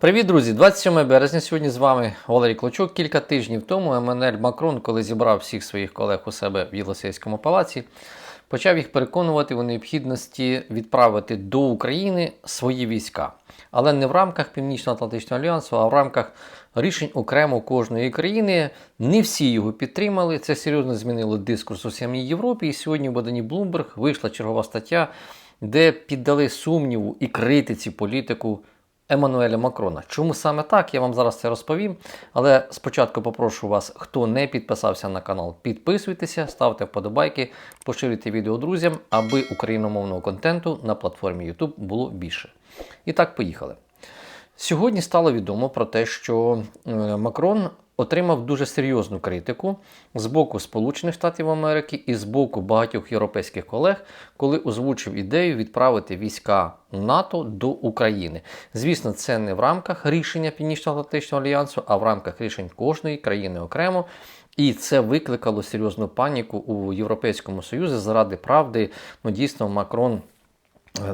Привіт, друзі! 27 березня. Сьогодні з вами Валерій Клочок. Кілька тижнів тому Еммануель Макрон, коли зібрав всіх своїх колег у себе в Єлисейському палаці, почав їх переконувати у необхідності відправити до України свої війська. Але не в рамках Північно-Атлантичного альянсу, а в рамках рішень окремо кожної країни. Не всі його підтримали. Це серйозно змінило дискурс у самій Європі. І сьогодні в виданні Bloomberg вийшла чергова стаття, де піддали сумніву і критиці політику. Еммануеля Макрона. Чому саме так, я вам зараз це розповім. Але спочатку попрошу вас, хто не підписався на канал, підписуйтеся, ставте вподобайки, поширюйте відео друзям, аби україномовного контенту на платформі YouTube було більше. І так, поїхали. Сьогодні стало відомо про те, що е, Макрон отримав дуже серйозну критику з боку Сполучених Штатів Америки і з боку багатьох європейських колег, коли озвучив ідею відправити війська НАТО до України. Звісно, це не в рамках рішення Північно-Атлантичного альянсу, а в рамках рішень кожної країни окремо. І це викликало серйозну паніку у Європейському Союзі заради правди. Ну дійсно, Макрон.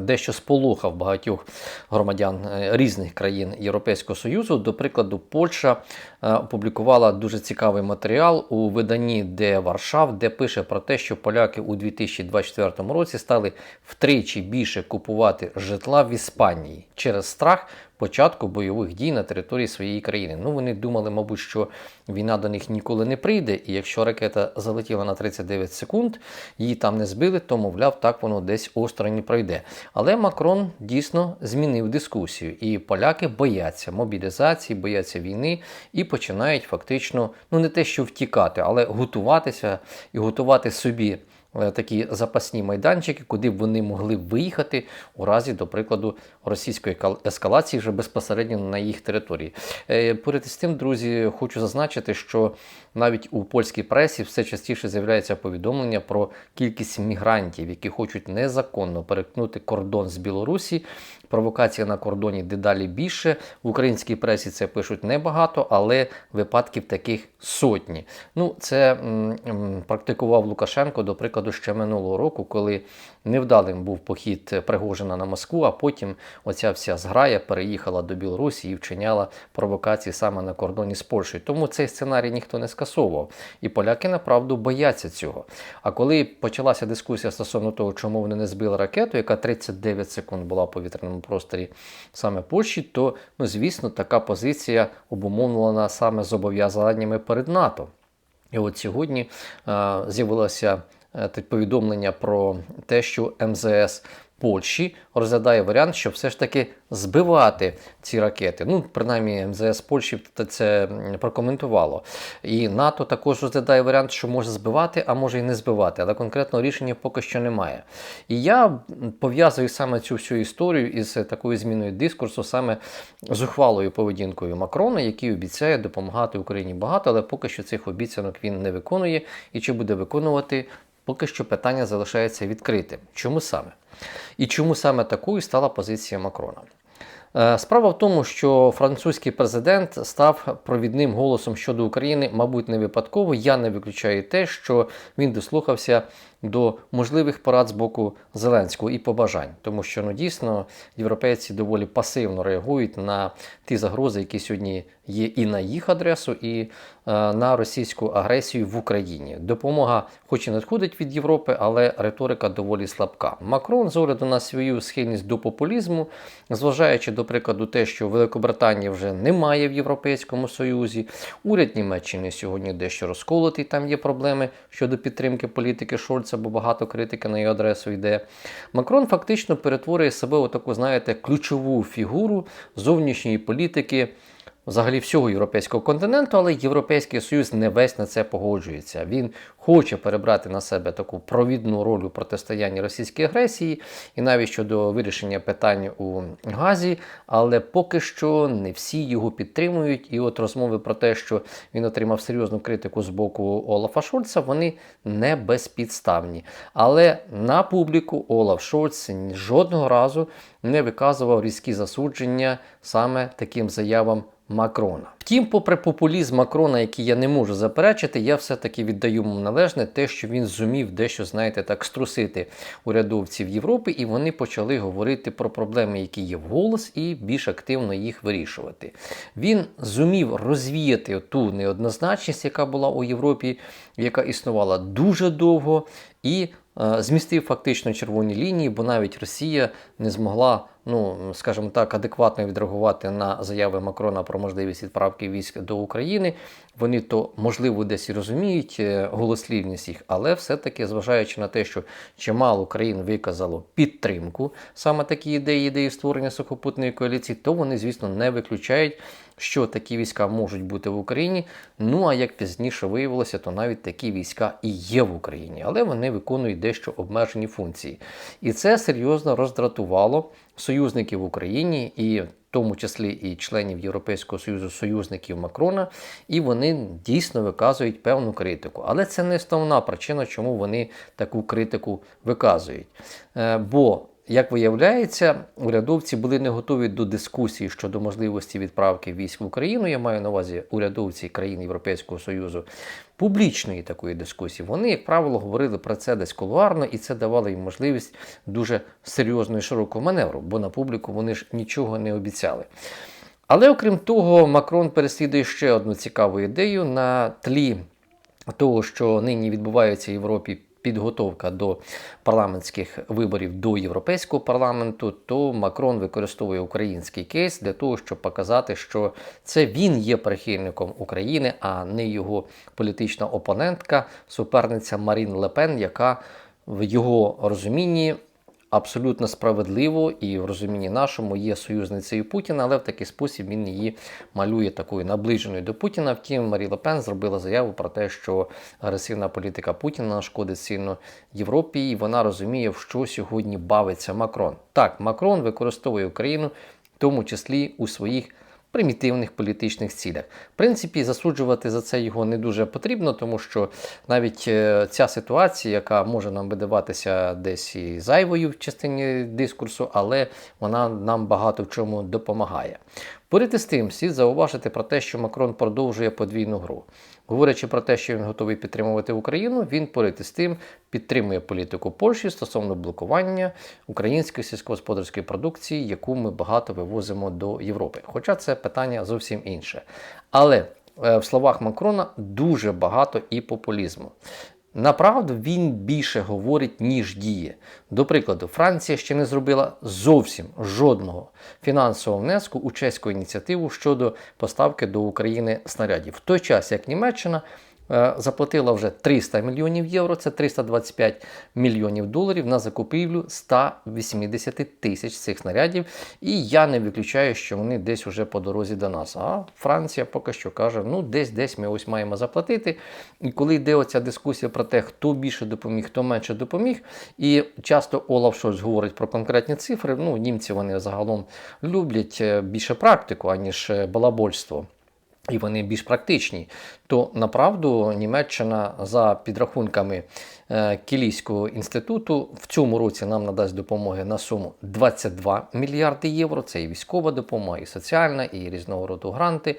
Дещо сполохав багатьох громадян е, різних країн Європейського Союзу. До прикладу, Польща е, опублікувала дуже цікавий матеріал у виданні Де Варшав, де пише про те, що поляки у 2024 році стали втричі більше купувати житла в Іспанії через страх початку бойових дій на території своєї країни. Ну вони думали, мабуть, що війна до них ніколи не прийде, і якщо ракета залетіла на 39 секунд, її там не збили, то мовляв, так воно десь осторонь пройде. Але Макрон дійсно змінив дискусію, і поляки бояться мобілізації, бояться війни і починають фактично, ну не те, що втікати, але готуватися і готувати собі. Е, такі запасні майданчики, куди б вони могли виїхати у разі, до прикладу, російської ескалації вже безпосередньо на їх території. Е, поряд із тим, друзі, хочу зазначити, що навіть у польській пресі все частіше з'являється повідомлення про кількість мігрантів, які хочуть незаконно перетнути кордон з Білорусі. Провокація на кордоні дедалі більше. В українській пресі це пишуть небагато, але випадків таких сотні. Ну, це м, м, практикував Лукашенко, до прикладу, ще минулого року, коли невдалим був похід Пригожина на Москву, а потім оця вся зграя переїхала до Білорусі і вчиняла провокації саме на кордоні з Польщею. Тому цей сценарій ніхто не скасовував. І поляки направду бояться цього. А коли почалася дискусія стосовно того, чому вони не збили ракету, яка 39 секунд була в повітряному просторі саме Польщі, то, ну, звісно, така позиція обумовлена саме зобов'язаннями перед НАТО. І от сьогодні е, з'явилося е, повідомлення про те, що МЗС Польщі розглядає варіант, щоб все ж таки збивати ці ракети. Ну, принаймні, МЗС Польщі це прокоментувало. І НАТО також розглядає варіант, що може збивати, а може і не збивати, але конкретного рішення поки що немає. І я пов'язую саме цю всю історію із такою зміною дискурсу, саме з ухвалою поведінкою Макрона, який обіцяє допомагати Україні багато, але поки що цих обіцянок він не виконує і чи буде виконувати. Поки що питання залишається відкритим. Чому саме? І чому саме такою стала позиція Макрона? Е, справа в тому, що французький президент став провідним голосом щодо України, мабуть, не випадково. Я не виключаю те, що він дослухався до можливих порад з боку Зеленського і побажань, тому що ну дійсно європейці доволі пасивно реагують на ті загрози, які сьогодні є і на їх адресу, і е, на російську агресію в Україні. Допомога, хоч і надходить від Європи, але риторика доволі слабка. Макрон з огляду на свою схильність до популізму, зважаючи до прикладу, те, що Великобританії вже немає в Європейському Союзі, уряд Німеччини сьогодні дещо розколотий. Там є проблеми щодо підтримки політики Шольца бо багато критики на його адресу йде. Макрон фактично перетворює себе у таку, знаєте, ключову фігуру зовнішньої політики взагалі всього європейського континенту, але Європейський Союз не весь на це погоджується. Він хоче перебрати на себе таку провідну роль у протистоянні російській агресії і навіть щодо вирішення питань у Газі, але поки що не всі його підтримують. І от розмови про те, що він отримав серйозну критику з боку Олафа Шольца, вони не безпідставні. Але на публіку Олаф Шольц жодного разу не виказував різкі засудження саме таким заявам Макрона. Втім, попри популізм Макрона, який я не можу заперечити, я все-таки віддаю йому належне те, що він зумів дещо, знаєте, так струсити урядовців Європи, і вони почали говорити про проблеми, які є вголос, і більш активно їх вирішувати. Він зумів розвіяти ту неоднозначність, яка була у Європі, яка існувала дуже довго, і е, змістив фактично червоні лінії, бо навіть Росія не змогла, ну скажімо так, адекватно відреагувати на заяви Макрона про можливість відправки військ до України. Вони то можливо десь і розуміють е, голослівність їх, але все-таки, зважаючи на те, що чимало країн виказало підтримку саме такі ідеї, ідеї створення сухопутної коаліції, то вони, звісно, не виключають. Що такі війська можуть бути в Україні. Ну а як пізніше виявилося, то навіть такі війська і є в Україні, але вони виконують дещо обмежені функції. І це серйозно роздратувало союзників в Україні і в тому числі і членів Європейського Союзу, союзників Макрона, і вони дійсно виказують певну критику. Але це не основна причина, чому вони таку критику виказують. Е, Бо як виявляється, урядовці були не готові до дискусії щодо можливості відправки військ в Україну. Я маю на увазі урядовці країн Європейського Союзу публічної такої дискусії. Вони, як правило, говорили про це десь кулуарно, і це давало їм можливість дуже серйозного і широкого маневру, бо на публіку вони ж нічого не обіцяли. Але окрім того, Макрон переслідує ще одну цікаву ідею на тлі того, що нині відбувається в Європі підготовка до парламентських виборів до Європейського парламенту, то Макрон використовує український кейс для того, щоб показати, що це він є прихильником України, а не його політична опонентка, суперниця Марін Лепен, яка в його розумінні абсолютно справедливо і в розумінні нашому є союзницею Путіна, але в такий спосіб він її малює такою наближеною до Путіна. Втім, Марі Лепен зробила заяву про те, що агресивна політика Путіна шкодить сильно Європі, і вона розуміє, в що сьогодні бавиться Макрон. Так, Макрон використовує Україну, в тому числі у своїх примітивних політичних цілях. В принципі, засуджувати за це його не дуже потрібно, тому що навіть е, ця ситуація, яка може нам видаватися десь і зайвою в частині дискурсу, але вона нам багато в чому допомагає. Поряд з тим, слід зауважити про те, що Макрон продовжує подвійну гру. Говорячи про те, що він готовий підтримувати Україну, він поряд із тим підтримує політику Польщі стосовно блокування української сільськогосподарської продукції, яку ми багато вивозимо до Європи. Хоча це питання зовсім інше. Але е, в словах Макрона дуже багато і популізму. Направду він більше говорить, ніж діє. До прикладу, Франція ще не зробила зовсім жодного фінансового внеску у чеську ініціативу щодо поставки до України снарядів. В той час, як Німеччина заплатила вже 300 мільйонів євро, це 325 мільйонів доларів на закупівлю 180 тисяч цих снарядів. І я не виключаю, що вони десь уже по дорозі до нас. А Франція поки що каже, ну десь десь ми ось маємо заплатити. І коли йде оця дискусія про те, хто більше допоміг, хто менше допоміг, і часто Олаф Шольц говорить про конкретні цифри. Ну, німці вони загалом люблять е, більше практику, аніж е, балабольство і вони більш практичні, то направду Німеччина за підрахунками е, Кілійського інституту в цьому році нам надасть допомоги на суму 22 мільярди євро. Це і військова допомога, і соціальна, і різного роду гранти.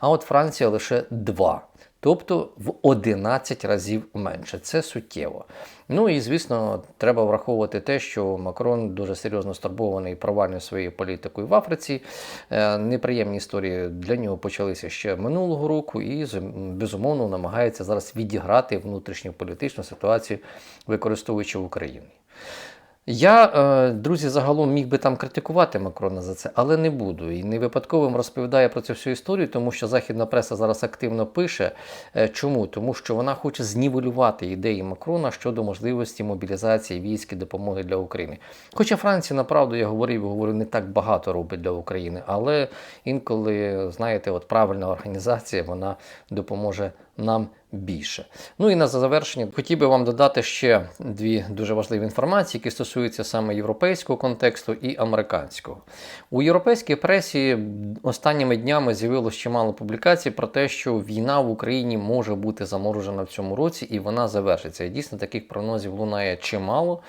А от Франція лише 2. Тобто в 11 разів менше. Це суттєво. Ну і звісно, треба враховувати те, що Макрон дуже серйозно стурбований провальною своєю політикою в Африці. Е, неприємні історії для нього почалися ще минулого року, і безумовно намагається зараз відіграти внутрішню політичну ситуацію, використовуючи в Україні. Я, е, друзі, загалом міг би там критикувати Макрона за це, але не буду. І не випадковим розповідаю про цю всю історію, тому що західна преса зараз активно пише. Е, чому? Тому що вона хоче знівелювати ідеї Макрона щодо можливості мобілізації військ і допомоги для України. Хоча Франція, направду, я говорив, говорю, не так багато робить для України, але інколи, знаєте, от правильна організація вона допоможе нам більше. Ну і на завершення хотів би вам додати ще дві дуже важливі інформації, які стосуються саме європейського контексту і американського. У європейській пресі останніми днями з'явилось чимало публікацій про те, що війна в Україні може бути заморожена в цьому році і вона завершиться. І дійсно таких прогнозів лунає чимало.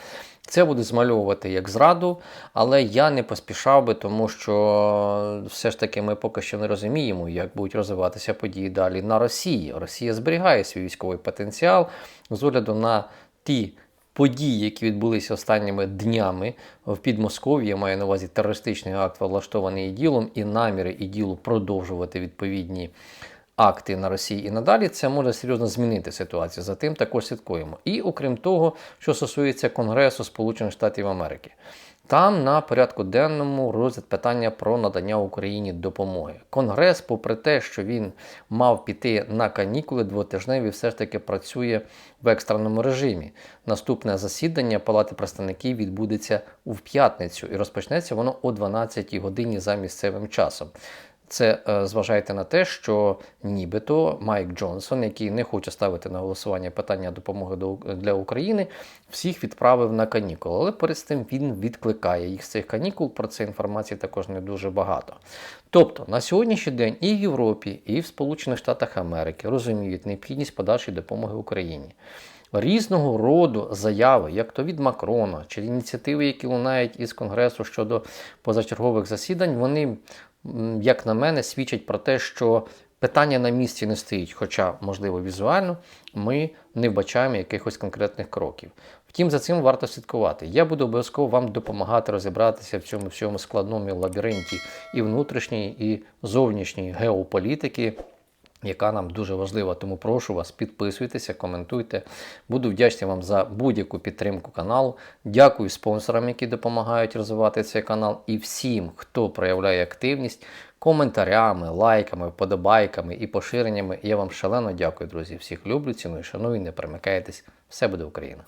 Це буде змальовувати як зраду, але я не поспішав би, тому що все ж таки ми поки що не розуміємо, як будуть розвиватися події далі на Росії. Росія зберігає свій військовий потенціал з огляду на ті. Події, які відбулися останніми днями в Підмосков'ї, я маю на увазі терористичний акт, влаштований іділом, і наміри іділу продовжувати відповідні акти на Росії і надалі, це може серйозно змінити ситуацію. За тим також слідкуємо. І окрім того, що стосується Конгресу Сполучених Штатів Америки. Там на порядку денному розгляд питання про надання Україні допомоги. Конгрес, попри те, що він мав піти на канікули двотижневі, все ж таки працює в екстреному режимі. Наступне засідання Палати представників відбудеться у п'ятницю і розпочнеться воно о 12 годині за місцевим часом. Це е, зважайте на те, що нібито Майк Джонсон, який не хоче ставити на голосування питання допомоги для України, всіх відправив на канікули. Але перед тим він відкликає їх з цих канікул. Про це інформації також не дуже багато. Тобто на сьогоднішній день і в Європі, і в Сполучених Штатах Америки розуміють необхідність подальшої допомоги Україні. Різного роду заяви, як то від Макрона, чи ініціативи, які лунають із Конгресу щодо позачергових засідань, вони як на мене, свідчать про те, що питання на місці не стоїть, хоча, можливо, візуально ми не вбачаємо якихось конкретних кроків. Втім, за цим варто слідкувати. Я буду обов'язково вам допомагати розібратися в цьому всьому складному лабіринті і внутрішньої, і зовнішньої геополітики. Яка нам дуже важлива, тому прошу вас, підписуйтеся, коментуйте. Буду вдячний вам за будь-яку підтримку каналу. Дякую спонсорам, які допомагають розвивати цей канал, і всім, хто проявляє активність коментарями, лайками, вподобайками і поширеннями. Я вам шалено дякую, друзі. Всіх люблю, ціную, шаную, не перемикайтесь. Все буде Україна!